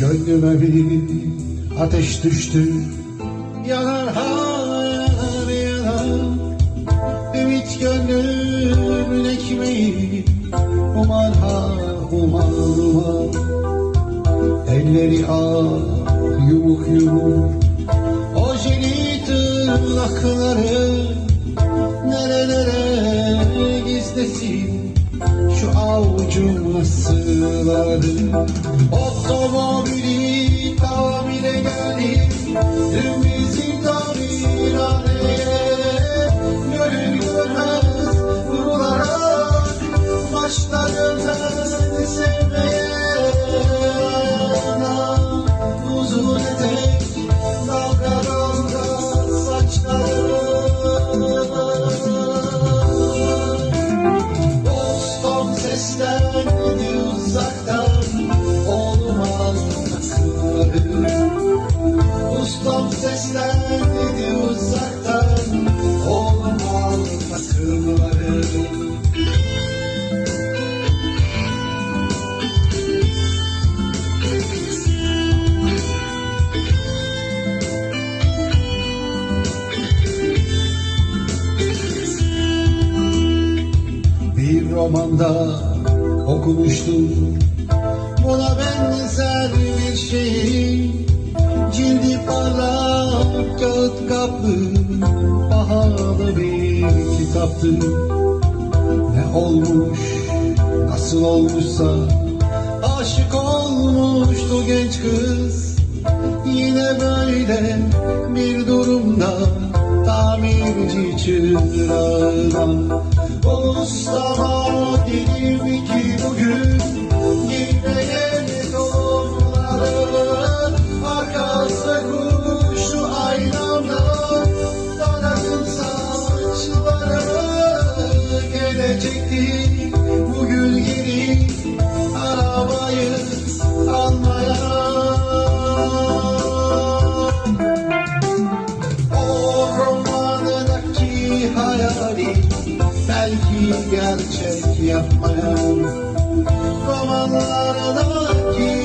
Gönlüme bir ateş düştü. Yanar har yanar. Ümit gönlümün ekmeği Umar ha Elleri ah yumuk yumuk. O jeli tırnakları Nerelere gizlesin. Şu avucuma sığları Otomobili Bir romanda okumuştum. Buna benzer bir şey Cildi parlak kağıt kaplı Pahalı bir kitaptı Ne olmuş nasıl olmuşsa Aşık olmuştu Tamirci çırağına Ustama dedim gerçek yapmayan romanlardaki